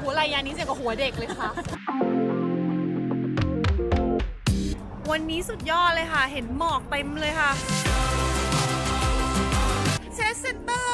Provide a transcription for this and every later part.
โหรายยานี้เสียกับหัวเด็กเลยค่ะ วันนี้สุดยอดเลยค่ะ เห็นหมอกเต็มเลยค่ะเชสเซนเตอร์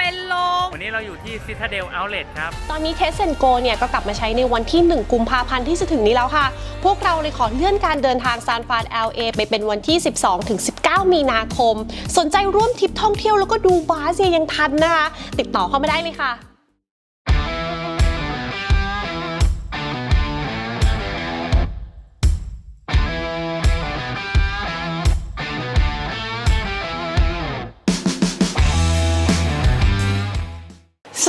เป็นโลงวันนี้เราอยู่ที่ Citadel Outlet ครับ ตอนนี้เทสเซนโกเนี่ยก็กลับมาใช้ในวันที่ 1 กุมภาพันธ์ที่จะถึงนี้แล้วค่ะ พวกเราเลยขอเลื่อนการเดินทางซานฟราน LA ไปเป็นวันที่ 12ถึง19 มีนาคม สนใจร่วมทริปท่องเที่ยวแล้วก็ดูบาสเนี่ยยังทันนะคะ ติดต่อเข้ามาได้เลยค่ะ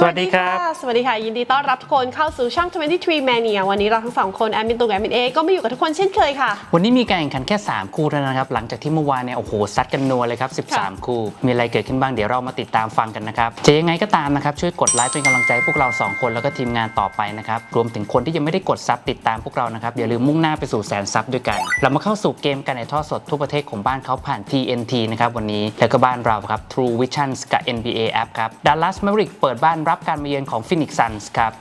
วัสดีครับะสวัสดีค่ะ ยินดีต้อนรับทุกคนเข้าสู่ช่อง 23 Mania วันนี้เราทั้งสองคนแอดมินตุงแอดมินเอก็มาอยู่กับทุกคนเช่นเคยค่ะ วันนี้มีการแข่งขันแค่ 3 คู่เท่านั้นนะครับ หลังจากที่เมื่อวานเนี่ย โอ้โห ซัดกันนัวเลยครับ 13 คู่ มีอะไรเกิดขึ้นบ้าง เดี๋ยวเรามาติดตามฟังกันนะครับ จะยังไงก็ตามนะครับ ช่วยกดไลค์เป็นกำลังใจให้พวกเรา 2 คนแล้วก็ทีมงานต่อไปนะครับ รวมถึงคนที่ยังไม่ได้กดซับติดตามพวกเรานะครับอย่าลืมมุ่งหน้าไปสู่แสนซับด้วยกัน เรามาเข้าสู่เกมการถ่ายทอดสดทั่วประเทศของบ้านเขาผ่าน TNT นะครับวันนี้แล้วก็บ้านเราครับ True Visions กับ NBA App ครับ Dallas Mavericks เปิดบ้านรับการมาเยือนของ Phoenix Suns ครับ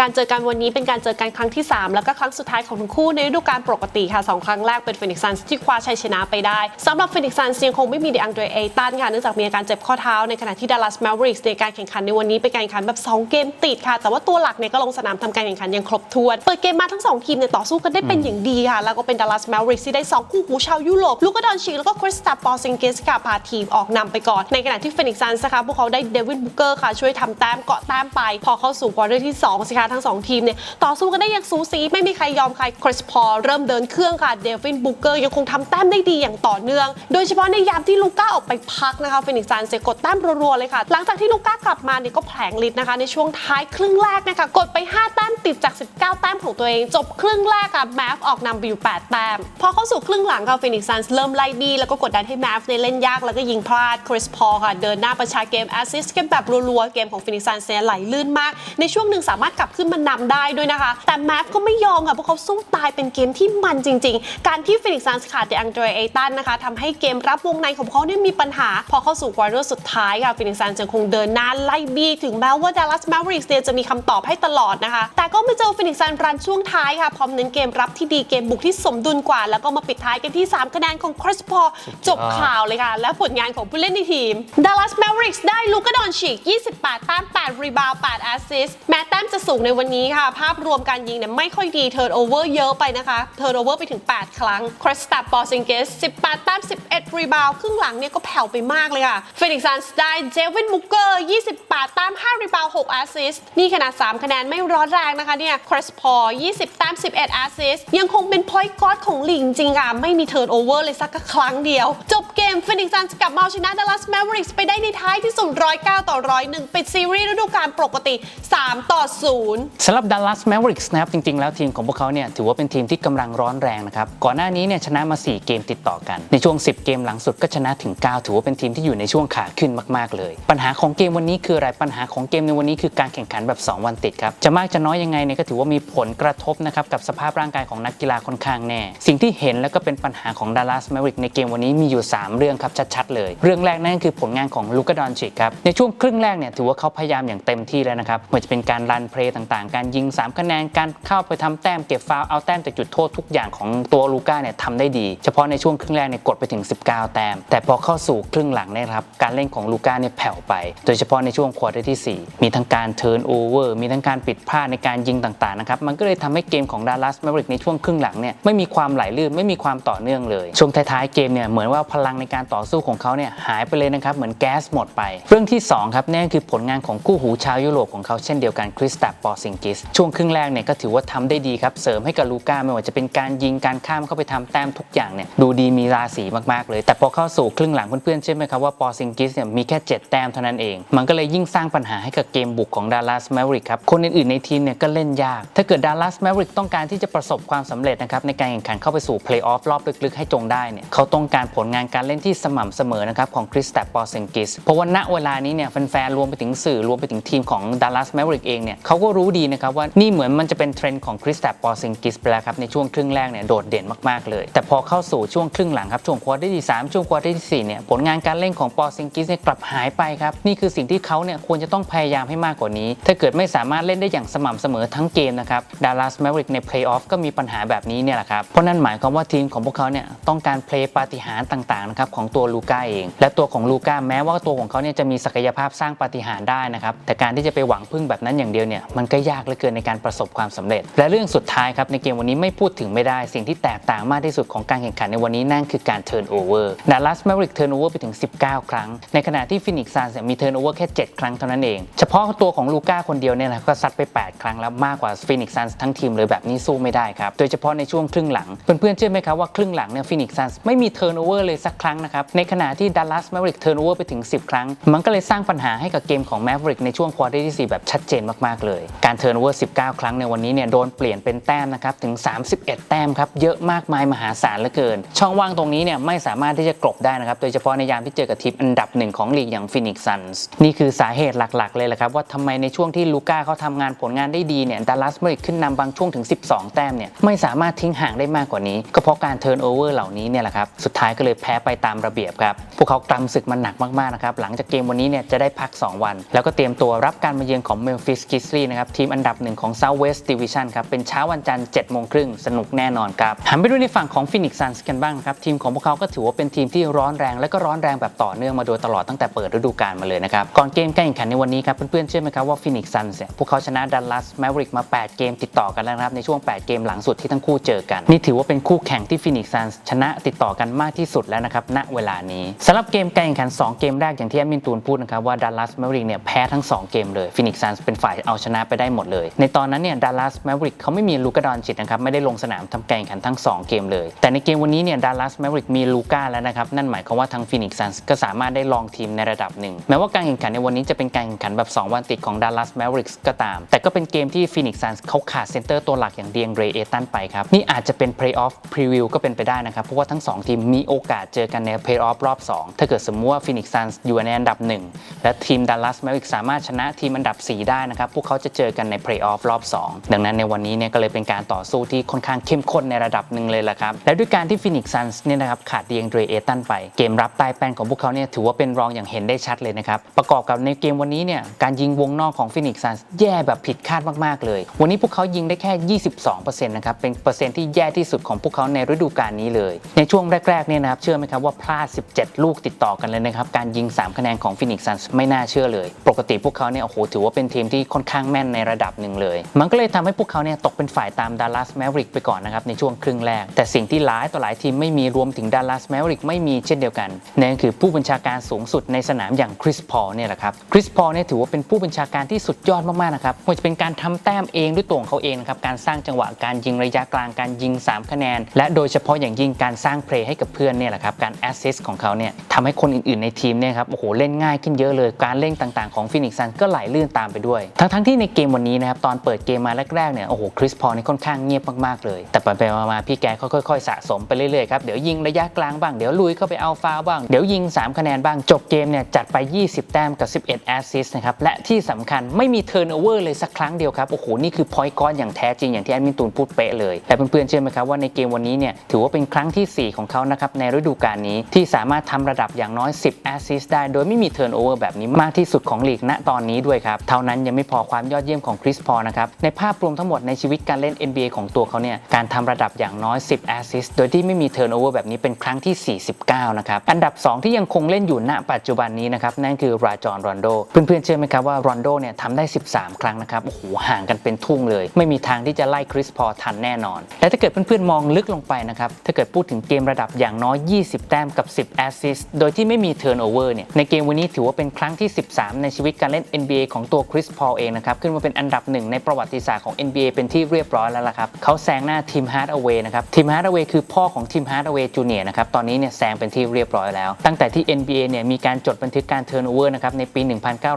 การเจอกันวันนี้เป็นการเจอกันครั้งที่ 3 แล้วก็ครั้งสุดท้ายของทั้งคู่ในฤดูกาลปกติค่ะ 2 ครั้งแรกเป็นฟินิกซันที่คว้าชัยชนะไปได้สำหรับฟินิกซันยังคงไม่มีเดอังเดรเอตันค่ะเนื่องจากมีอาการเจ็บข้อเท้าในขณะที่ดัลลัสแมวริกในการแข่งขันในวันนี้เป็นการแข่งขันแบบ 2 เกมติดค่ะ แต่ว่าตัวหลักเนี่ยก็ลงสนามทำการแข่งขันอย่างครบถ้วนเปิดเกมมาทั้ง 2 ทีมเนี่ยต่อสู้กันได้เป็นอย่างดีค่ะแล้วก็เป็นดัลลัสแมวริกที่ได้ 2 คู่หูชาวยุโรปลูกาดอนชิกแล้วก็คริสตาปอซิงเกสค่ะพาทีมออกนำไปก่อน ในขณะที่ฟินิกซันนะคะพวกเขาได้เดวินบุกเกอร์ค่ะช่วยทำแต้มเกาะแต้มไป พอเข้าสู่ควอเตอร์ที่2สิคะทั้งสองทีมเนี่ยต่อสู้กันได้อย่างสูสีไม่มีใครยอมใครคริสพอเริ่มเดินเครื่องค่ะเดวินบุกเกอร์ยังคงทำแต้มได้ดีอย่างต่อเนื่อง โดยเฉพาะในยามที่ลูก้าออกไปพักนะคะฟินิกซันเซกดแต้มรัวๆเลยค่ะ หลังจากที่ลูก้ากลับมาเนี่ยก็แผลงฤทธิ์นะคะในช่วงท้ายครึ่งแรกนะคะกดไป 5 แต้มติดจาก 19 แต้มของตัวเอง จบครึ่งแรกค่ะแมฟออกนำไปอยู่ 8 แต้ม พอเข้าสู่ครึ่งหลังค่ะฟินิกซันเริ่มไล่บี้แล้วก็กดดันให้แมฟในเล่นยากแล้วก็ยิงพลาดคริสพอค่ะเดินหน้าประชาเกมแอสซิสต์กันแบบรัวๆเกมของฟินิกซันเนี่ยไหลลื่นมาก ในช่วงหนึ่งสามารถกลับขึ้นมานำได้ด้วยนะคะ แต่แมฟก็ไม่ยอมค่ะพวกเขาสู้ตายเป็นเกมที่มันจริง ๆ การที่ฟินิกซันส์ขาดเดอังเดรเอตันนะคะทำให้เกมรับวงในของเขาเนี่ยมีปัญหา พอเข้าสู่ควอเตอร์สุดท้ายค่ะฟินิกซันยังคงเดินหน้าไล่บี้ถึงแม้ว่าดัลลัสแมวริกส์เนี่ยจะมีคำตอบให้ตลอดนะคะ แต่ก็ไม่เจอฟินิกซันรันช่วงท้ายค่ะพร้อมเน้นเกมรับที่ดีเกมบุกที่สมดุลกว่า แล้วก็มาปิดท้ายกันที่ 3 คะแนนของคริสพอจบข่าวเลยค่ะ และผลงานของผู้เล่นในทีมดัลลัสแมวริกส์ได้ลูกาดอนชิก28 แต้ม 8 รีบาว 8 แอสซิสต์แม้แต้มจะสูงในวันนี้ค่ะ ภาพรวมการยิงเนี่ยไม่ค่อยดีเทิร์นโอเวอร์เยอะไปนะคะเทิร์นโอเวอร์ไปถึง 8 ครั้งคริสตับปอซิงเกส 18 แต้ม 11 รีบาวครึ่งหลังเนี่ยก็แผ่วไปมากเลยค่ะเฟนิกซันสได้เจวินบุกเกอร์ 28 แต้ม 5 รีบาว6แอสซิสต์นี่ขนาด 3 คะแนนไม่ร้อนแรงนะคะเนี่ยคริสพอ20 แต้ม 11 แอสซิสต์ยังคงเป็นพอยต์กอดของลีกจริงค่ะ ไม่มีเทิร์นโอเวอร์เลยสักครั้งเดียว จบเกมเฟนิกซันกลับมาเอาชนะดัลลัสแมวริกส์ไปได้ในท้ายที่สุด109 ต่อ 101 ปิดซีรีส์ฤดูกาลปกติ 3 ต่อ 0สำหรับ Dallas Mavericks นะครับจริงๆ แล้วทีมของพวกเขาเนี่ยถือว่าเป็นทีมที่กำลังร้อนแรงนะครับก่อนหน้านี้เนี่ยชนะมา 4 เกมติดต่อกัน ในช่วง 10 เกมหลังสุดก็ชนะถึง 9 ถือว่าเป็นทีมที่อยู่ในช่วงขาขึ้นมากๆเลย ปัญหาของเกมวันนี้คืออะไรปัญหาของเกมในวันนี้คือการแข่งขันแบบ 2 วันติดครับจะมากจะน้อยยังไงเนี่ยก็ถือว่ามีผลกระทบนะครับกับสภาพร่างกายของนักกีฬาค่อนข้างแน่ สิ่งที่เห็นแล้วก็เป็นปัญหาของ Dallas Mavericks ในเกมวันนี้มีอยู่ 3 เรื่องครับชัดๆเลย เรื่องแรกนั่นคือผลงานของลูกาดอนชิกครับในช่วงครึ่งแรกเนี่ยถือว่าเขาพยายามอย่างเต็มที่แล้วนะครับไม่ว่าจะเป็นการรันเพลย์ต่างๆ การยิง 3 คะแนน การเข้าไปทำแต้มเก็บฟาวเอาแต้มจากจุดโทษทุกอย่างของตัวลูก้าเนี่ยทำได้ดี เฉพาะในช่วงครึ่งแรกเนี่ยกดไปถึง 19 แต้ม แต่พอเข้าสู่ครึ่งหลังเนี่ยครับการเล่นของลูก้าเนี่ยแผ่วไป โดยเฉพาะในช่วงควอเตอร์ที่ 4 มีทั้งการเทิร์นโอเวอร์มีทั้งการปิดพลาดในการยิงต่างๆนะครับมันก็เลยทำให้เกมของดัลลัสแมริกในช่วงครึ่งหลังเนี่ยไม่มีความไหลลื่นไม่มีความต่อเนื่องเลย ช่วงท้ายๆเกมเนี่ยเหมือนว่าพลังในการต่อสู้ของเขาเนี่ยหายไปเลยนะครับเหมือนแก๊สหมดไป เรื่องที่สองครับนั่นคือผลงานของคู่หูชาวยุโรปของเขาเช่นเดียวกันคริสตัปปอร์ซิงกิสช่วงครึ่งแรกเนี่ยก็ถือว่าทำได้ดีครับ เสริมให้กับลูก้าไม่ว่าจะเป็นการยิงการข้ามเข้าไปทำแต้มทุกอย่างเนี่ยดูดีมีราศีมากๆเลย แต่พอเข้าสู่ครึ่งหลังเพื่อนๆเชื่อไหมครับว่าปอร์ซิงกิสเนี่ยมีแค่ 7 แต้มเท่านั้นเอง มันก็เลยยิ่งสร้างปัญหาให้กับเกมบุกของดัลลัสแมวริกครับคนอื่นๆในทีมเนี่ยก็เล่นยาก ถ้าเกิดดัลลัสแมวริกต้องการที่จะประสบความสำเร็จนะครับในการแข่งขันเข้าไปสู่เพลย์ออฟรอบลึกๆให้จงได้เนี่ยเขาต้องการผลงานการเล่นที่สม่ำเสมอนะครับของคริสตัปปอร์ซิงกิสเพราะว่าณเวลานี้เนี่ยแฟนๆรวมไปถึงสื่อรวมไปถึงทีมของดัลลัสแมวริกเองเนี่ยเขาก็รู้ดีนะครับว่านี่เหมือนมันจะเป็นเทรนด์ของคริสตัปปอร์ซิงกิสไปแล้วครับในช่วงครึ่งแรกเนี่ยโดดเด่นมากๆเลย แต่พอเข้าสู่ช่วงครึ่งหลังครับช่วงควอเตอร์ที่ 3 ช่วงควอเตอร์ที่ 4 เนี่ยผลงานการเล่นของปอร์ซิงกิสเนี่ยกลับหายไปครับ นี่คือสิ่งที่เขาเนี่ยควรจะต้องพยายามให้มากกว่านี้ ถ้าเกิดไม่สามารถเล่นได้อย่างสม่ำเสมอทั้งเกมนะครับดัลลัสแมริกในเพลย์ออฟก็มีปัญหาแบบนี้เนี่ยแหละครับเพราะนั่นหมายความว่าทีมของพวกเขาเนี่ยต้องการเพลย์ปาฏิหาริย์ต่างๆนะครับของตัวลูก้าเอง และตัวของลูก้าแม้ว่าตัวของเขาเนี่ยจะมีศักยภาพสร้างปาฏิหาริย์ได้นะครับแต่การที่จะไปหวังพึ่งแบบนั้นอย่างเดียวเนี่ยมันก็ยากเหลือเกินในการประสบความสำเร็จ และเรื่องสุดท้ายครับในเกมวันนี้ไม่พูดถึงไม่ได้สิ่งที่แตกต่างมากที่สุดของการแข่งขันในวันนี้นั่นคือการเทิร์นโอเวอร์ดัลลัสแมวริกเทิร์นโอเวอร์ไปถึง 19 ครั้ง ในขณะที่ฟินิกซ์ซันมีเทิร์นโอเวอร์แค่ 7 ครั้งเท่านั้นเอง เฉพาะตัวของลูก้าคนเดียวเนี่ยนะก็ซัดไป 8 ครั้งแล้วมากกว่าฟินิกซ์ซันทั้งทีมเลยแบบนี้สู้ไม่ได้ครับโดยเฉพาะในช่วงครึ่งหลังเพื่อนๆเชื่อไหมครับว่าครึ่งหลังเนี่ยฟินิกซ์ซันไม่มีเทิร์นโอเวอร์เลยสักครั้งนะครับในขณะที่ดัลลัสแมริกเทิร์นโอเวอร์ไปถึง 10 ครั้ง มันก็เลยสร้างปัญหาให้กับเกมของแมริกในช่วงควอเตอร์ที่ 4 แบบชัดเจนมากๆเลยการเทิร์นโอเวอร์19 ครั้งในวันนี้เนี่ยโดนเปลี่ยนเป็นแต้มนะครับถึง 31 แต้มครับเยอะมากมายมหาศาลเหลือเกิน ช่องว่างตรงนี้เนี่ยไม่สามารถที่จะกลบได้นะครับโดยเฉพาะในยามที่เจอกับทีมอันดับหนึ่งของลีกอย่างฟินิกซ์ซันส์นี่คือสาเหตุหลักๆ เลยแหละครับว่าทำไมในช่วงที่ลูก้าเขาทำงานผลงานได้ดีเนี่ยดัลลัสแมวริกขึ้นนำบางช่วงถึง 12 แต้มเนี่ยไม่สามารถทิ้งห่างได้มากกว่านี้ก็เพราะการเทิร์นโอเวอร์เหล่านี้เนี่ยแหละครับสุดท้ายก็เลยแพ้ไปตามระเบียบครับพวกเขากำศึกมันหนักมากๆนะครับหลังจากเกมวันนี้เนี่ยจะได้พัก 2 วัน แล้วก็เตรียมตัวรับการมาเยือนของเมลฟิสกิสลีนะครับทีมอันดับหนึ่งของ South West Division ครับ เป็นเช้าวันจันทร์7โมงครึ่งสนุกแน่นอนครับ หันไปดูในฝั่งของฟินิกซ์ซันส์กันบ้างครับ ทีมของพวกเขาก็ถือว่าเป็นทีมที่ร้อนแรง และก็ร้อนแรงแบบต่อเนื่องมาโดยตลอดตั้งแต่เปิดฤดูกาลมาเลยนะครับ ก่อนเกมการแข่งขันในวันนี้ครับ เพื่อนๆเชื่อไหมครับว่าฟินิกซ์ซันส์เนี่ยพวกเขาชนะดัลลัสแมวริกมา 8 เกมติดต่อกันแล้วนะครับในช่วง 8 เกมหลังสุดที่ทั้งคู่เจอกัน นี่ถือว่าเป็นคู่แข่งที่ฟินิกซ์ซันส์ชนะติดต่อกันมากที่สุดแล้วนะครับณเวลานี้สำหรับเกมการแข่งขัน 2 เกมแรกอย่างที่แอดมินตูนพูดนะครับว่าดัลลัสแมวริกเนี่ยแพ้ทั้ง 2 เกมเลยฟินิกซ์ซันส์เป็นฝ่ายเอาชนะไปได้หมดเลย ในตอนนั้นเนี่ยดัลลัสแมวริกเขาไม่มีลูกาดอนจิตนะครับไม่ได้ลงสนามทำการแข่งขันทั้ง 2 เกมเลย แต่ในเกมวันนี้เนี่ยดัลลัสแมวริกมีลูก้าแล้วนะครับนั่นหมายความว่าทางฟินิกซ์ซันส์ก็สามารถได้ลองทีมในระดับหนึ่งแม้ว่าการแข่งขันในวันนี้จะเป็นการแข่งขันแบบ 2 วันติดของดัลลัสแมวริกก็ตาม แต่ก็เป็นเกมที่ฟินิกซ์ซันส์เขาขาดเซนเตอร์ตัวหลักอย่างเดียงเรเอตันไปครับนี่อาจจะเป็นเพลย์ออฟพรีวิวก็เป็นไปได้นะครับเพราะว่าทั้งสองทีมมีโอกาสเจอกันในเพลย์ออฟรอบสองถ้าเกิดสมมติว่าฟินิกซ์ซันส์อยู่ในอันดับหนึ่งและทีมดัลลัสแมวริกสามารถชนะทีมอันดับสี่ได้นะครับพวกเขาจะเจอกันในเพลย์ออฟรอบสองดังนั้นในวันนี้เนี่ยก็เลยเป็นการต่อสู้ที่ค่อนข้างเข้มข้นในระดับหนึ่งเลยละครับ และด้วยการที่ฟินิกซ์ซันส์เนี่ยนะครับขาดเดียงเดรเอตันไป เกมรับใต้แป้นของพวกเขาเนี่ยถือว่าเป็นรองอย่างเห็นได้ชัดเลยนะครับ ประกอบกับในเกมวันนี้เนี่ยการยิงวงนอกของฟินิกซ์ซันส์แย่แบบผิดคาดมากๆเลย วันนี้พวกเขายิงได้แค่ 22%นะครับเป็นเปอร์เซ็นต์ที่แย่ที่สุดของพวกเขาในฤดูกาลนี้เลย ในช่วงแรกๆเนี่ยนะครับเชื่อไหมครับว่าพลาด 17 ลูกติดต่อกันเลยนะครับการยิง 3 คะแนนของฟินิกซ์ซันส์ไม่น่าเชื่อเลย ปกติพวกเขาเนี่ยโอ้โหถือว่าเป็นทีมที่ค่อนข้างแม่นในระดับหนึ่งเลย มันก็เลยทำให้พวกเขาเนี่ยตกเป็นฝ่ายตามดัลลัสแมริกไปก่อนนะครับในช่วงครึ่งแรก แต่สิ่งที่หลายต่อหลายทีมไม่มีรวมถึงดัลลัสแมริกไม่มีเช่นเดียวกันนั่นคือผู้บัญชาการสูงสุดในสนามอย่างคริสพอลเนี่ยแหละครับคริสพอลเนี่ยถือว่าเป็นผู้บัญชาการที่สุดยอดมากๆนะครับไม่ว่าจะเป็นการทำแต้มเองด้วยตัวของเขาเองนะครับการสร้างจังหวะการยิงระยะกลางการยิง 3 คะแนน และโดยเฉพาะอย่างยิ่งการสร้างเพลย์ให้กับเพื่อนเนี่ยแหละครับการแอสซิสต์ของเขาเนี่ยทำให้คนอื่นๆในทีมเนี่ยครับโอ้โหเล่นง่ายขึ้นเยอะเลยการเล่นต่างๆของฟินิกซ์ซันก็ไหลลื่นตามไปด้วย ทั้งๆที่ในเกมวันนี้นะครับตอนเปิดเกมมาแรกๆเนี่ยโอ้โหคริสพอลนี่ค่อนข้างเงียบมากๆเลย แต่ไปๆมาๆพี่แกค่อยๆ สะสมไปเรื่อยๆครับเดี๋ยวยิงระยะกลางบ้างเดี๋ยวลุยเข้าไปเอาฟาวบ้างเดี๋ยวยิง 3 คะแนนบ้างจบเกมเนี่ยจัดไป 20 แต้มกับ 11 แอสซิสต์นะครับและที่สำคัญไม่มีเทิร์นโอเวอร์เลยสักครั้งเดียวครับโอ้โหนี่คือพอยต์ก้อนอย่างแท้จริงอย่างที่แอดมินตูนพูดเป๊ะเลยและเพื่อนๆเชื่อไหมครับว่าในเกมวันนี้เนี่ยถือว่าเป็นครั้งทีสี่4 ของเขานะครับในฤดูกาลนี้ที่สามารถทำระดับอย่างน้อย 10 แอสซิสต์ได้โดยไม่มีเทิร์นโอเวอร์แบบนี้มากที่สุดของลีกณตอนนี้ด้วยครับเท่านั้นยังไม่พอความยอดเยี่ยมของคริสพอนะครับในภาพรวมทั้งหมดในชีวิตการเล่น NBA ของตัวเขาเนี่ยการทำระดับอย่างน้อย 10 แอสซิสต์โดยที่ไม่มีเทิร์นโอเวอร์แบบนี้เป็นครั้งที่ 49 นะครับ อันดับ 2 ที่ยังคงเล่นอยู่ณปัจจุบันนี้นะครับ นั่นคือราจอนรอนโด เพื่อนๆเชื่อไหมครับว่ารอนโดเนี่ยทำได้ 13 ครั้งนะครับ โอ้โห ห่างกันเป็นทุ่งเลย ไม่มีทางที่จะไล่คริสพอทันแน่นอน และถ้าเกิดเพื่อนๆมองลึกลงไปนะครับ ถ้าเกิดพูดถึงเกมระดับอย่างน้อย 20 แต้มกับ 10 แอสซิสต์โดยที่ไม่มี turnover เนี่ยในเกมวันนี้ถือว่าเป็นครั้งที่ 13 ในชีวิตการเล่น NBA ของตัวคริสพอเองนะครับขึ้นมาเป็นอันดับหนึ่งในประวัติศาสตร์ของ NBA เป็นที่เรียบร้อยแล้วล่ะครับเขาแซงหน้าทีมฮาร์ดเอาเวย์นะครับทีมฮาร์ดเอาเวย์คือพ่อของทีมฮาร์ดเอาเวย์จูเนียร์นะครับตอนนี้เนี่ยแซงเป็นที่เรียบร้อยแล้ว ตั้งแต่ที่ NBA เนี่ยมีการจดบันทึกการ turnover นะครับในปี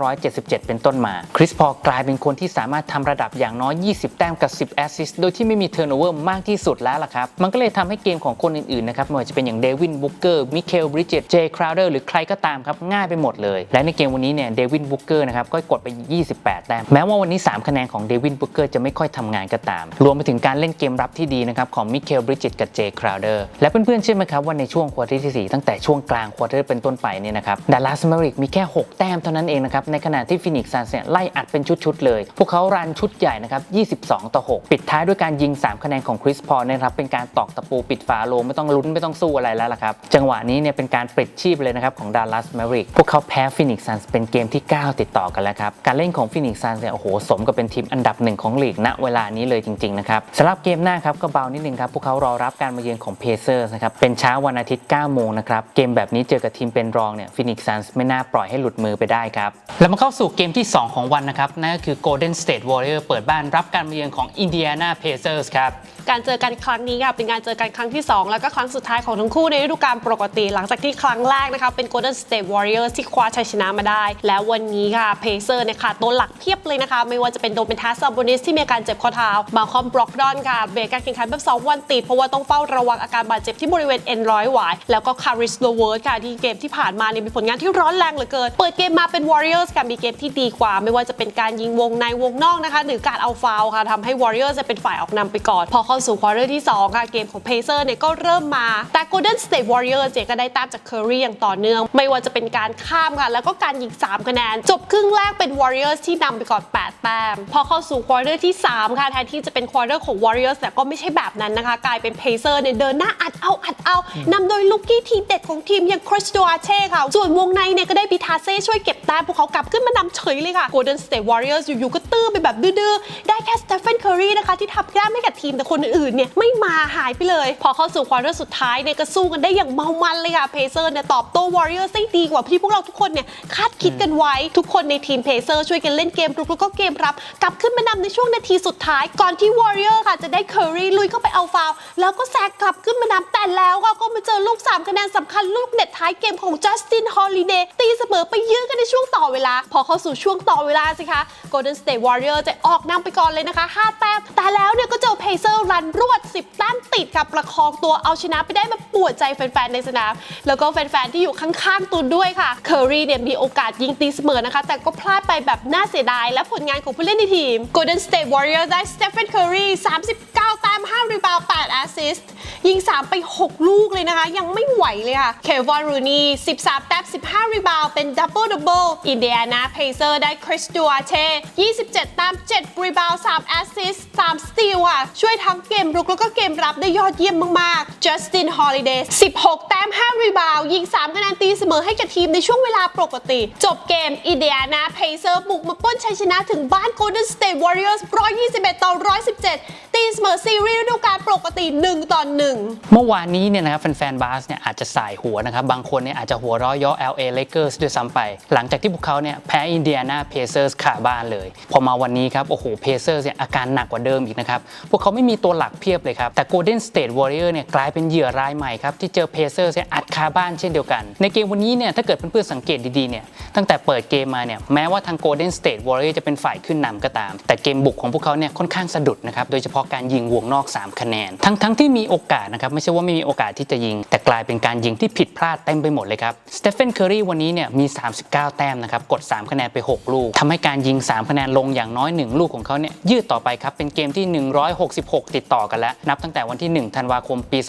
1977 เป็นต้นมาคริสพอกลายเป็นคนที่สามารถทำระดับอย่างน้อย 20 แต้มกับ 10 แอสซิสต์โดยที่ไม่มี turnover มากที่สุดแล้วล่ะครับมันก็เลยทำให้เกมของคนอื่นๆนะครับไม่ว่าจะเป็นอย่างเดวินบุกเกอร์มิเคลบริดจตเจคราวเดอร์หรือใครก็ตามครับง่ายไปหมดเลย และในเกมวันนี้เนี่ยเดวินบุกเกอร์นะครับก็กดไป 28 แต้มแม้ว่าวันนี้ 3 คะแนนของเดวินบุกเกอร์จะไม่ค่อยทำงานก็ตาม รวมไปถึงการเล่นเกมรับที่ดีนะครับของมิเคลบริดเจตกับเจคราวเดอร์และเพื่อนๆเชื่อไหมครับว่าในช่วงควอเตอร์ที่ 4 ตั้งแต่ช่วงกลางควอเตอร์เป็นต้นไปเนี่ยนะครับดัลลัสมาริกมีแค่ 6 แต้มเท่านั้นเองนะครับในขณะที่ฟินิกซ์ซันเนี่ยไล่อัดเป็นชุดๆเลย พวกเขารันชุดใหญ่นะครับ22 ต่อ 6 ปิดท้ายด้วยการยิง 3 คะแนนของคริสพอลนะครับเป็นการตอกตะปูปิดฝาโลงไม่ต้องลุ้นไม่ต้องสู้อะไรแล้วล่ะครับจังหวะนี้เนี่ยเป็นการปิดชีพเลยนะครับของดัลลัสมาริกพวกเขาแพ้ฟินิกซ์ซันเป็นเกมที่ 9 ติดต่อกันแล้วครับการเล่นของฟินิกซ์ซันเนี่ยโอ้โหสมกับเป็นทีมอันดับหนึ่งของลีกณเวลานี้เลยจริงๆนะครับสำหรับเกมหน้าครับก็เบานิดนึงครับพวกเขารอรับการมาเยือนของเพเซอร์นะครับเป็นเช้าวันอาทิตย์9โมงนะครับเกมแบบนี้เจอกับทีมเป็นรองเนี่ยฟินิกซ์ซันส์ไม่น่าปล่อยให้หลุดมือไปได้ครับแล้วมาเข้าสู่เกมที่ 2 ของวันนะครับนั่นก็คือ Golden State Warrior เปิดบ้านรับการมาเยือนของ Indiana Pacers ครับการเจอกันครั้งนี้ค่ะเป็นการเจอกันครั้งที่ 2 แล้วก็ครั้งสุดท้ายของทั้งคู่ในฤดูกาลปกติ หลังจากที่ครั้งแรกนะคะเป็น Golden State Warriors ที่คว้าชัยชนะมาได้ แล้ววันนี้ค่ะ Pacers เนี่ยค่ะตัวหลักเพียบเลยนะคะไม่ว่าจะเป็นโดเมนทัสซาโบนิสที่มีอาการเจ็บข้อเท้า มาคอมบล็อกดอนค่ะเบรกการแข่งขันแบบ2วันติดเพราะว่าต้องเฝ้าระวังอาการบาดเจ็บที่บริเวณเอ็นร้อยหวายแล้วก็คาริสโลเวิร์ดค่ะที่เกมที่ผ่านมาเนี่ยมีผลงานที่ร้อนแรงเหลือเกิน เปิดเกมมาเป็น Warriors ค่ะมีเกมที่ดีกว่า ไม่ว่าจะเป็นการยิงวงในวงนอกนะคะ หรือการเอาฟาวค่ะทำให้ Warriors จะเป็นฝ่ายออกนำไปก่อน พอเข้าสู่ควอเตอร์ที่ 2 ค่ะ เกมของ Pacers เนี่ยก็เริ่มมา แต่ Golden State Warriors เนี่ยก็ได้ต้มจาก Curry อย่างต่อเนื่อง ไม่ว่าจะเป็นการข้ามค่ะแล้วก็การยิง3คะแนนจบครึ่งแรกเป็น Warriors ที่นำไปก่อน8แต้ม พอเข้าสู่ควอเตอร์ที่ 3 ค่ะ แทนที่จะเป็นควอเตอร์ของ Warriors แต่ก็ไม่ใช่แบบนั้นนะคะ กลายเป็น Pacers เนี่ยเดินหน้าอัดเอาอัดเอานำโดยลูกกี้ทีเด็ดของทีมอย่าง Chris Duarte ค่ะ ส่วนวงในเนี่ยก็ได้บิทาเซ่ช่วยเก็บแต้มพวกเขากลับขึ้นมานำเฉยเลยค่ะ Golden State Warriors อยู่ๆก็ตื้อไปแบบดื้อๆได้แค่ Stephen Curry นะคะที่ทำแต้มให้กับทีมแต่คนอื่นๆเนี่ยไม่มาหายไปเลย พอเข้าสู่ควอเตอร์สุดท้ายเนี่ยก็สู้กันได้อย่างเมามันเลยค่ะ Pacers เนี่ยตอบโต้ Warriors ได้ดีกว่าที่พวกเราทุกคนเนี่ยคาดคิดกันไว้ทุกคนในทีม Pacers ช่วยกันเล่นเกมรุกแล้วก็เกมรับ กลับขึ้นมานำในช่วงนาทีสุดท้าย ก่อนที่ Warrior ค่ะจะได้ Curry ลุยเข้าไปเอาฟาวแล้วก็แซกกลับขึ้นมานำแต่แล้วก็ก็มาเจอลูก 3 คะแนนสำคัญลูกเน็ตท้ายเกมของ Justin Holiday ตีเสมอไปยื้อกันในช่วงต่อเวลา พอเข้าสู่ช่วงต่อเวลาสิคะ Golden State Warriors จะออกนำไปก่อนเลยนะคะ 5 แต้มแต่แล้วเนี่ยก็เจอ Pacers รันรวด 10 แต้มติดกับประคองตัวเอาชนะไปได้แบบปวดใจแฟนๆในสนามแล้วก็แฟนๆที่อยู่ข้างๆตุนด้วยค่ะ Curry เนี่ยมีโอกาสยิงตีเสมอนะคะ แต่ก็พลาดไปแบบน่าเสียดายและผลงานของผู้เล่นในทีม Golden State Warriors ได้ Stephen Curry 30 9 รีบาว8แอสซิสต์ยิง 3 ไป 6 ลูกเลยนะคะ ยังไม่ไหวเลยค่ะ เควอนรูนี่ 13แต้ม15 รีบาวเป็นดับเบิลดับเบิลอินเดียนาเพเซอร์ได้คริสตูอเช่27 แต้ม 7 รีบาว3แอสซิสต์3สตีลอะช่วยทั้งเกมรุกแล้วก็เกมรับได้ยอดเยี่ยมมากๆจัสตินฮอลิเดย์16 แต้ม 5 รีบาว ยิง 3 คะแนนตีเสมอให้กับทีมในช่วงเวลาปกติ จบเกมอินเดียนาเพเซอร์บุกมาป้นชัยชนะถึงบ้านโกลเด้นสเตทวอริเออร์121 ต่อ 117 ตีเสมอซีรีส์ดูกาลปกติ 1 ต่อ 1 เมื่อวานนี้เนี่ยนะครับแฟนๆบาสเนี่ยอาจจะสายหัวนะครับ บางคนเนี่ยอาจจะหัวร้อยย่อ LA Lakers ด้วยซ้ำไป หลังจากที่พวกเขาเนี่ยแพ้อินเดียนาเพเซอร์สขาบ้านเลย พอมาวันนี้ครับ โอ้โหเพเซอร์เนี่ยอาการหนักกว่าเดิมอีกนะครับ พวกเขาไม่มีตัวหลักเพียบเลยครับ แต่ Golden State Warrior เนี่ยกลายเป็นเหยื่อรายใหม่ครับ ที่เจอเพเซอร์เนี่ยอัดคาบ้านเช่นเดียวกัน ในเกมวันนี้เนี่ยถ้าเกิดเพื่อนๆสังเกตดีๆเนี่ยตั้งแต่เปิดเกมมาเนี่ยแม้ว่าทาง Golden State Warrior จะเป็นฝ่ายขึ้นนำก็ตาม แต่เกมบุกของพวกเขาเนี่ยค่อนข้างสะดุดนะครับโดยเฉพาะการยิงวงนอก3 คะแนน ทั้งทั้งที่มีโอกาสนะครับไม่ใช่ว่าไม่มีโอกาสที่จะยิง แต่กลายเป็นการยิงที่ผิดพลาดเต็มไปหมดเลยครับสเตฟ h นเคอรีวันนี้เนี่ยมี 39 แต้มนะครับกด 3 คะแนนไป 6 ลูกทำให้การยิง 3 คะแนนลงอย่างน้อย 1 ลูกของเขาเนี่ยยืดต่อไปครับเป็นเกมที่ 166 ติดต่อกันแล้ว นับตั้งแต่วันที่ 1 ธันวาคมปี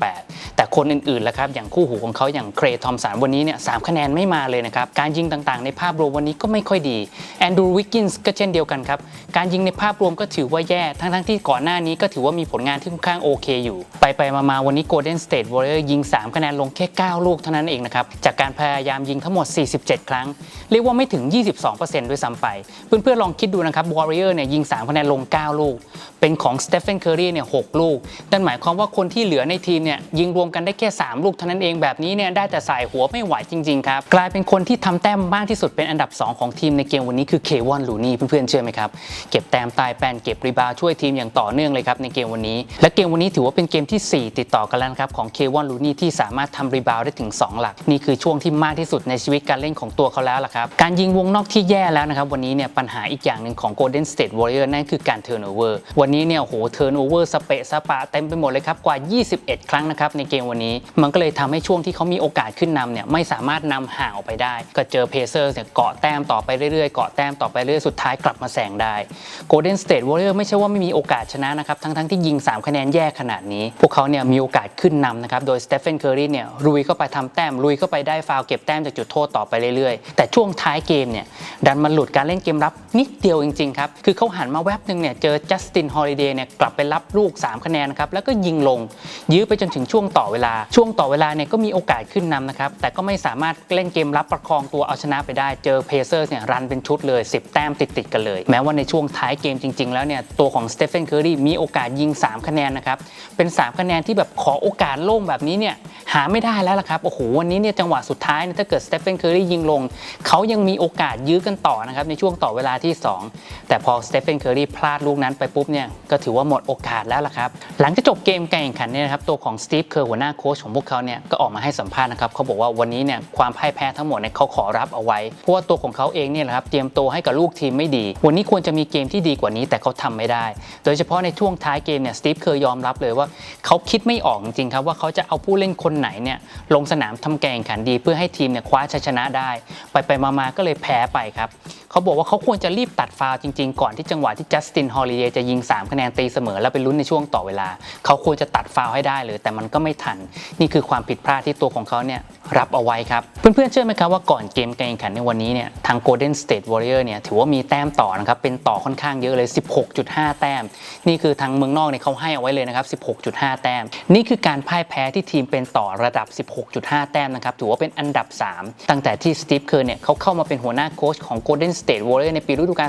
2018 แต่คนอื่นๆแล้วครับอย่างคู่หูของเขาอย่างเครทอมสันวันนี้เนี่ยสคะแนนไม่มาเลยนะครับการยิงต่างๆ ในภาพรวมวันนี้ก็ไม่ค่อยดีแอนดรูวิกกินส์ก็เช่นเดียวกันครับการยิงในภาพรวมก็ถือว่าแย่ทั้งๆที่ก่อนหน้านี้ก็ถือว่ามีผผลงานที่ค่อนข้างโอเคอยู่ ไปไปๆมาวันนี้ Golden State Warrior ยิง 3 คะแนนลงแค่ 9 ลูกเท่านั้นเองนะครับ จากการพยายามยิงทั้งหมด 47 ครั้ง เรียกว่าไม่ถึง 22%ด้วยซ้ำไป เพื่อนๆ ลองคิดดูนะครับ Warrior เนี่ยยิง 3 คะแนนลง 9 ลูก เป็นของ Stephen Curry เนี่ย 6 ลูก นั่นหมายความว่าคนที่เหลือในทีมเนี่ยยิงรวมกันได้แค่ 3 ลูกเท่านั้นเองแบบนี้เนี่ยได้แต่สายหัวไม่ไหวจริงๆครับกลายเป็นคนที่ทำแต้มมากที่สุดเป็นอันดับ 2 ของทีมในเกมวันนี้คือเควอนลูนี่เพื่อนๆเชื่อไหมครับเก็บแต้มใตายแปนเก็บรีบาวช่วยทีมอย่างต่อเนื่องเลยครับในเกมวันนี้ และเกมวันนี้ถือว่าเป็นเกมทีสี่ 4 ติดต่อกันแล้วครับของเควอนลูนี่ที่สามารถทำรีบาวด์ได้ถึง 2 หลัก นี่คือช่วงที่มากที่สุดในชีวิตการเล่นของตัวเขาแล้วล่ะครับ การยิงวงนอกที่แย่แล้วนะครับ วันนี้เนี่ยปัญหาอีกอย่างหนึ่งของ Golden State Warrior นั่นคือการ turnover วันนี้เนี่ยโอ้โห turnover สเปะสปะเต็มไปหมดเลยครับกว่า 21 ครั้งนะครับในเกมวันนี้ มันก็เลยทำให้ช่วงที่เขามีโอกาสขึ้นนำเนี่ยไม่สามารถนำห่างออกไปได้ ก็เจอ Pacers เนี่ยเกาะแต้มต่อไปเรื่อยๆเกาะแต้มต่อไปเรื่อยสุดท้ายกลับมาแซงได้ Golden State Warrior ไม่ใช่ว่าไม่มีโอกาสชนะนะครับทั้งๆที่ยิง3 คะแนนแย่ขนาดนี้ พวกเขาเนี่ยมีโอกาสขึ้นนำนะครับ โดย Stephen Curry เนี่ยลุยเข้าไปทำแต้มลุยเข้าไปได้ฟาวเก็บแต้มจากจุดโทษต่อไปเรื่อยๆ แต่ช่วงท้ายเกมเนี่ยดันมาหลุดการเล่นเกมรับนิดเดียวจริงๆครับ คือเขาหันมาแวบหนึ่งเนี่ยเจอ Justin Holiday เนี่ยกลับไปรับลูก 3 คะแนนนะครับแล้วก็ยิงลง ยื้อไปจนถึงช่วงต่อเวลา ช่วงต่อเวลาเนี่ยก็มีโอกาสขึ้นนำนะครับแต่ก็ไม่สามารถเล่นเกมรับประคองตัวเอาชนะไปได้เจอ Pacers เนี่ยรันเป็นชุดเลย 10 แต้มติดๆกันเลย แม้ว่าในช่วงท้ายเกมจริง ๆ แล้วเนี่ยตัวของ Stephen Curry มีโอกาสยิง3 คะแนนนะครับ เป็น 3 คะแนนที่แบบขอโอกาสโล่งแบบนี้เนี่ยหาไม่ได้แล้วล่ะครับ โอ้โห วันนี้เนี่ยจังหวะสุดท้ายเนี่ยถ้าเกิด Stephen Curry ยิงลง เขายังมีโอกาสยื้อกันต่อนะครับในช่วงต่อเวลาที่ 2 แต่พอ Stephen Curry พลาดลูกนั้นไปปุ๊บเนี่ยก็ถือว่าหมดโอกาสแล้วล่ะครับ หลังจากจบเกมการแข่งขันเนี่ยนะครับตัวของ Steve Kerr หัวหน้าโค้ชของพวกเขาเนี่ยก็ออกมาให้สัมภาษณ์นะครับเขาบอกว่าวันนี้เนี่ยความพ่ายแพ้ทั้งหมดเนี่ยเขาขอรับเอาไว้เพราะว่าตัวของเขาเองเนี่ยแหละครับเตรียมตัวให้กับลูกทีมไม่ดี วันนี้ควรจะมีเกมที่ดีกว่านี้แต่เขาทำไม่ได้ โดยเฉพาะในช่วงท้ายเกมเนี่ยสตีฟเคยยอมรับเลยว่าเขาคิดไม่ออกจริงครับว่าเขาจะเอาผู้เล่นคนไหนเนี่ยลงสนามทำแกงขันดีเพื่อให้ทีมเนี่ยคว้าชัยชนะได้ ไปไปๆมาๆก็เลยแพ้ไปครับ เขาบอกว่าเขาควรจะรีบตัดฟาวจริง ๆ ก่อนที่จังหวะที่จัสตินฮอลลีเยจะยิง 3 คะแนนตีเสมอ แล้วไปลุ้นในช่วงต่อเวลา เขาควรจะตัดฟาวให้ได้เลย แต่มันก็ไม่ทัน นี่คือความผิดพลาดที่ตัวของเขาเนี่ยรับเอาไว้ครับ เพื่อนๆเชื่อไหมครับว่าก่อนเกมการแข่งขันในวันนี้เนี่ยทาง Golden State Warrior เนี่ยถือว่ามีแต้มต่อนะครับเป็นต่อค่อนข้างเยอะเลย 16.5 แต้ม นี่คือทางเมืองนอกเนี่ยเขาให้เอาไว้เลยนะครับ16.5 แต้ม นี่คือการพ่ายแพ้ที่ทีมเป็นต่อระดับ 16.5 แต้มนะครับถือว่าเป็นอันดับ 3 ตั้งแต่ที่สตีฟเคอร์เนี่ยเขาเข้ามาเป็นหัวหน้าโค้ชของ Golden State Warrior ในปีฤดูกาล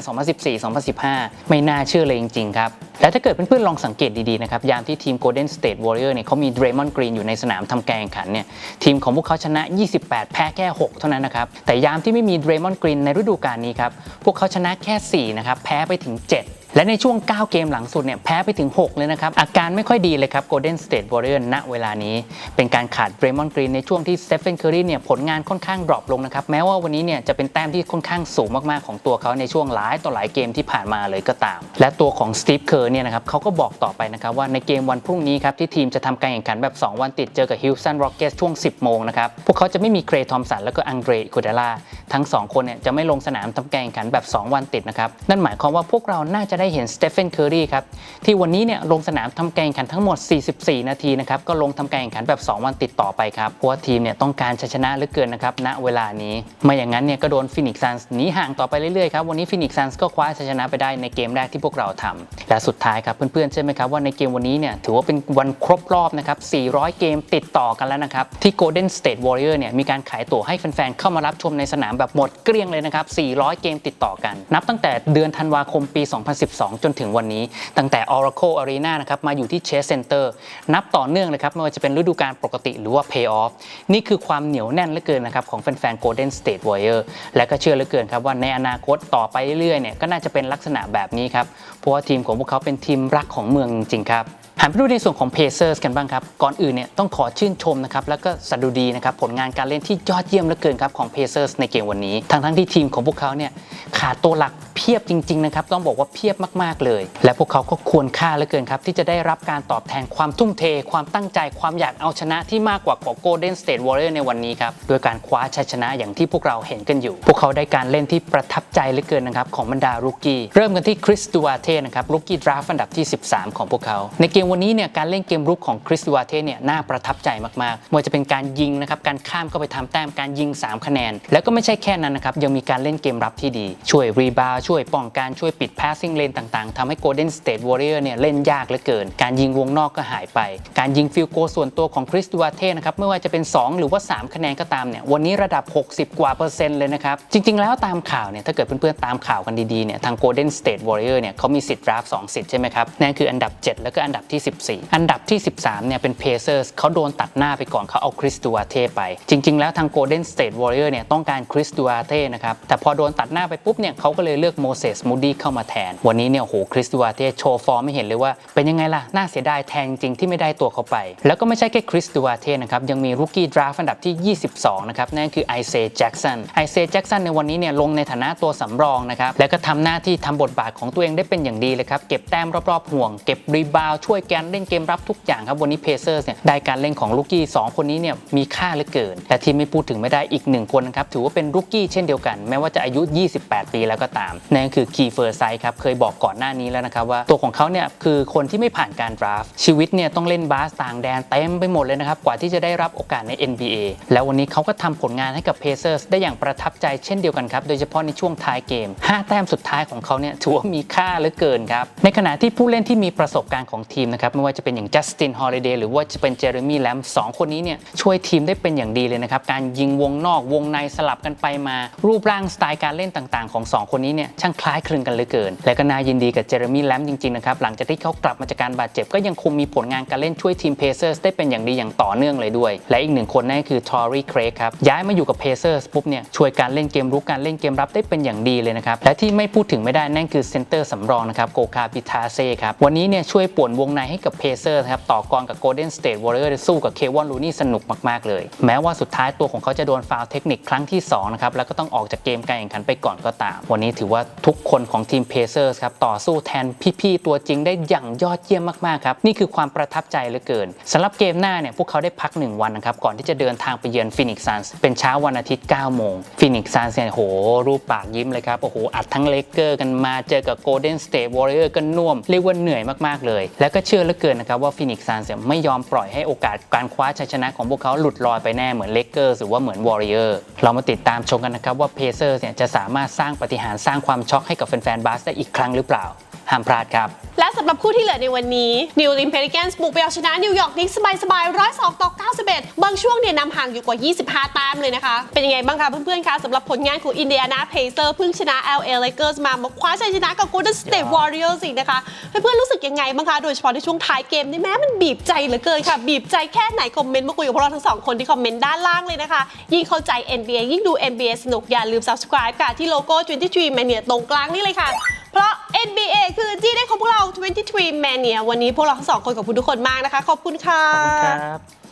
2014-2015 ไม่น่าเชื่อเลยจริงๆครับ และถ้าเกิดเพื่อนๆลองสังเกตดีๆนะครับ ยามที่ทีม Golden State Warrior เนี่ยเขามี Draymond Green อยู่ในสนามทำการแข่งขันเนี่ยทีมของพวกเขาชนะ 28 แพ้แค่ 6 เท่านั้นนะครับ แต่ยามที่ไม่มี Draymond Green ในฤดูกาลนี้ครับพวกเขาชนะแค่ 4 นะครับแพ้ไปถึง 7 และในช่วง 9 เกมหลังสุดเนี่ยแพ้ไปถึง 6 เลยนะครับ อาการไม่ค่อยดีเลยครับ Golden State Warriors ณเวลานี้ เป็นการขาด Draymond Green ในช่วงที่ Stephen Curry เนี่ยผลงานค่อนข้างดรอปลงนะครับ แม้ว่าวันนี้เนี่ยจะเป็นแต้มที่ค่อนข้างสูงมากๆ ของตัวเขาในช่วงหลายต่อหลายเกมที่ผ่านมาเลยก็ตาม และตัวของ Steve Kerr เนี่ยนะครับเขาก็บอกต่อไปนะครับว่าในเกมวันพรุ่งนี้ครับที่ทีมจะทำการแข่งขันแบบ 2 วันติดเจอกับ Houston Rockets ช่วง 10 โมงนะครับพวกเขาจะไม่มีเครทอมสันแล้วก็อังเดรคูเดล่าทั้งสองคนเนี่ยจะไม่ลงสนามทำการแข่งขันแบบ 2 วันติดนะครับ นั่นหมายความว่าพวกเราน่าจะได้เห็น Stephen Curry ครับที่วันนี้เนี่ยลงสนามทำการแข่งขันทั้งหมด 44 นาทีนะครับก็ลงทำการแข่งขันแบบ 2 วันติดต่อไปครับเพราะว่าทีมเนี่ยต้องการชัยชนะเหลือเกินนะครับณเวลานี้ไม่อย่างนั้นเนี่ยก็โดนฟินิกซ์ซันส์หนีห่างต่อไปเรื่อยๆครับวันนี้ฟินิกซ์ซันส์ก็คว้าชัยชนะไปได้ในเกมแรกที่พวกเราทำและสุดท้ายครับเพื่อนๆเชื่อไหมครับว่าในเกมวันนี้เนี่ยถือว่าเป็นวันครบรอบนะครับ 400 เกมติดต่อกันแล้วนะครับที่ Golden State Warrior เนี่ยมีการขายตั๋วให้แฟนๆเข้ามารับชมในสนามแบบหมดเกลี้ยงเลยนะครับ 400 เกมติดต่อกัน นับตั้งแต่เดือนธันวาคมปี 2012 จนถึงวันนี้ ตั้งแต่ Oracle Arena นะครับ มาอยู่ที่ Chase Center นับต่อเนื่องเลยครับ ไม่ว่าจะเป็นฤดูกาลปกติหรือว่า Playoff นี่คือความเหนียวแน่นเหลือเกินนะครับ ของแฟนๆ Golden State Warrior และก็เชื่อเหลือเกินครับว่าในอนาคตต่อไปเรื่อยๆเนี่ยก็น่าจะเป็นลักษณะแบบนี้ครับเพราะว่าทีมของพวกเขาเป็นทีมรักของเมืองจริงๆครับ หันไปดูในส่วนของ Pacers กันบ้างครับ ก่อนอื่นเนี่ยต้องขอชื่นชมนะครับ แล้วก็สดุดีนะครับ ผลงานการเล่นที่ยอดเยี่ยมเหลือเกินครับของ Pacers ในเกมวันนี้ ทั้งๆที่ทีมของพวกเขาเนี่ยขาดตัวหลักเพียบจริงๆนะครับต้องบอกว่าเพียบมากๆเลย และพวกเขาก็ควรค่าเหลือเกินครับ ที่จะได้รับการตอบแทนความทุ่มเท ความตั้งใจความอยากเอาชนะที่มากกว่าของ Golden State Warrior ในวันนี้ครับด้วยการคว้าชัยชนะอย่างที่พวกเราเห็นกันอยู่ พวกเขาได้การเล่นที่ประทับใจเหลือเกินนะครับของบรรดาลูกี้เริ่มกันที่คริสตูวาเทนะครับลูกี้ดราฟอันดับที่ 13 ของพวกเขาในเกมอย่างวันนี้เนี่ยการเล่นเกมรุกของคริสติวาเทเนี่ยน่าประทับใจมากๆไม่ว่าจะเป็นการยิงนะครับการข้ามเข้าไปทำแต้มการยิง 3 คะแนน แล้วก็ไม่ใช่แค่นั้นนะครับยังมีการเล่นเกมรับที่ดี ช่วยรีบาวช่วยป้องกันช่วยปิด passing lane ต่างๆทำให้ Golden State Warrior เนี่ยเล่นยากเหลือเกิน การยิงวงนอกก็หายไป การยิงฟิลโกส่วนตัวของคริสติวาเทนะครับไม่ว่าจะเป็น 2 หรือว่า 3 คะแนนก็ตามเนี่ยวันนี้ระดับ 60 กว่าเปอร์เซ็นต์เลยนะครับจริง ๆ แล้วตามข่าวเนี่ยถ้าเกิดเพื่อนๆตามข่าวกันดีๆเนี่ยทาง Golden State Warrior เนี่ยเขามีสิทธิ์ draft 2สิทธิ์ใช่ไหมครับนั่นคืออันดับ 7 แล้วก็อันดับที่14 อันดับที่ 13เนี่ยเป็น Pacers เขาโดนตัดหน้าไปก่อนเขาเอาคริสตูอาเทไป จริง ๆ แล้วทาง Golden State Warrior เนี่ยต้องการคริสตูอาเทนะครับ แต่พอโดนตัดหน้าไปปุ๊บเนี่ยเขาก็เลยเลือกโมเสสมูดี้เข้ามาแทน วันนี้เนี่ยโหคริสตูอาเทโชว์ฟอร์มไม่เห็นเลยว่า เป็นยังไงล่ะ น่าเสียดายแทนจริงที่ไม่ได้ตัวเขาไป แล้วก็ไม่ใช่แค่คริสตูอาเทนะครับยังมีรุกกี้ดราฟอันดับที่ 22 นะครับนั่นคือไอเซแจ็กสันไอเซแจ็กสันในวันนี้เนี่ยลงในฐานะตัวสำรองนะครับแล้วก็ทำหน้าที่ทำบทบาทของตัวเองได้เป็นอย่างดีเลยครับเก็บแต้มรอบๆห่วงเก็บรีบาวช่วยแกนเล่นเกมรับทุกอย่างครับวันนี้เพเซอร์เนี่ยได้การเล่นของลูกกี้สองคนนี้เนี่ยมีค่าเหลือเกิน แต่ที่ไม่พูดถึงไม่ได้อีกหนึ่งคนนะครับถือว่าเป็นลูกกี้เช่นเดียวกัน แม้ว่าจะอายุ 28 ปีแล้วก็ตามนั่นก็คือคีเฟอร์ไซครับเคยบอกก่อนหน้านี้แล้วนะครับว่าตัวของเขาเนี่ยคือคนที่ไม่ผ่านการดราฟชีวิตเนี่ยต้องเล่นบาสต่างแดนเต็มไปหมดเลยนะครับกว่าที่จะได้รับโอกาสใน NBA แล้ววันนี้เขาก็ทำผลงานให้กับ Pacers ได้อย่างประทับใจเช่นเดียวกันครับโดยเฉพาะในช่วงท้ายเกม 5 แต้มสุดท้ายของเขาเนี่ยถือว่ามีค่าเหลือเกินครับในขณะที่ผู้เล่นที่มีประสบการณ์ของทีมนะครับไม่ว่าจะเป็นอย่างจัสตินฮอลิเดย์หรือว่าจะเป็นเจอร์มี่แลมสองคนนี้เนี่ยช่วยทีมได้เป็นอย่างดีเลยนะครับ การยิงวงนอกวงในสลับกันไปมา รูปร่างสไตล์การเล่นต่างๆ ของสองคนนี้เนี่ยช่างคล้ายคลึงกันเหลือเกิน และก็น่ายินดีกับเจอร์มี่แลมจริงๆนะครับหลังจากที่เขากลับมาจากการบาดเจ็บ ก็ยังคงมีผลงานการเล่นช่วยทีมเพเซอร์ได้เป็นอย่างดีอย่างต่อเนื่องเลยด้วย และอีกหนึ่งคนนั่นก็คือทอรีเครกครับย้ายมาอยู่กับเพเซอร์ปุ๊บเนี่ยช่วยการเล่นเกมรุกการเล่นเกมรับได้เป็นอย่างดีเลยนะครับและที่ไม่พูดถึงไม่ได้นั่นคือเซนเตอร์สำรองนะครับโกคาปิทาเซ่ครับวันนี้เนี่ยช่วยป่วนวงในให้กับเพเซอร์ครับต่อกรกับโกลเด้นสเตทวอริเออร์สู้กับเควอนลูนี่สนุกมาก ๆ เลย แม้ว่าสุดท้ายตัวของเขาจะโดนฟาวเทคนิคครั้งที่2นะครับแล้วก็ต้องออกจากเกมการแข่งขันไปก่อนก็ตาม วันนี้ถือว่าทุกคนของทีมเพเซอร์ครับต่อสู้แทนพี่ ๆ ตัวจริงได้อย่างยอดเยี่ยมมากๆครับนี่คือความประทับใจเหลือเกินสำหรับเกมหน้าเนี่ยพวกเขาได้พัก 1 วันนะครับก่อนที่จะเดินทางไปเยือนฟินิกซ์ซันส์เป็นเช้าวันอาทิตย์9โมงฟินิกซ์ซันส์เนี่ยโห รูปปากยิ้มเลยครับโอ้โหอัดทั้งเลกเกอร์กันมาเจอกับโกลเด้นสเตทวอริเออร์ก็น่วมเรียกว่าเหนื่อยมากๆเลย แล้วก็เชอเหลือเกินนะครับว่าฟินิกซ์ซันส์ไม่ยอมปล่อยให้โอกาสการคว้าชัยชนะของพวกเขาหลุดลอยไปแน่เหมือนเลกเกอร์หรือว่าเหมือนวอริเออร์เรามาติดตามชมกันนะครับว่าเพเซอร์เนี่ยจะสามารถสร้างปฏิหารสร้างความช็อกให้กับแฟนๆบาสได้อีกครั้งหรือเปล่าห้ามพลาดครับ และสำหรับคู่ที่เหลือในวันนี้นิวลิมเพลิแกนส์บุกไปเอาชนะนิวยอร์กนิกส์สบายๆ102ต่อ91บเอ็ดบางช่วงเนี่ยนำห่างอยู่กว่า 25แต้มเลยนะคะ เป็นยังไงบ้างคะเพื่อนๆคะสำหรับผลงานของอินเดียนาเพเซอร์เพิ่งชนะ LA Lakers มามาคว้าชัยชนะกับ Golden State Warriors อีกนะคะ เพื่อนๆรู้สึกยังไงบ้างคะโดยเฉพาะในช่วงท้ายเกมนี่แม้มันบีบใจเหลือเกินค่ะ บีบใจแค่ไหนคอมเมนต์มาคุยกับพวกเราทั้งสองคนที่คอมเมนต์ด้านล่างเลยนะคะยิ่งเข้าใจ NBA ยิ่งดู NBA สนุกอย่าลืม subscribe ค่ะที่โลโก้23 Mania ตรงกลางนี่เลยค่ะ เพราะ NBA คือที่ได้ของพวกเรา23 Mania วันนี้พวกเราทั้งสองคนขอบคุณทุกคนมากนะคะ ขอบคุณค่ะครับ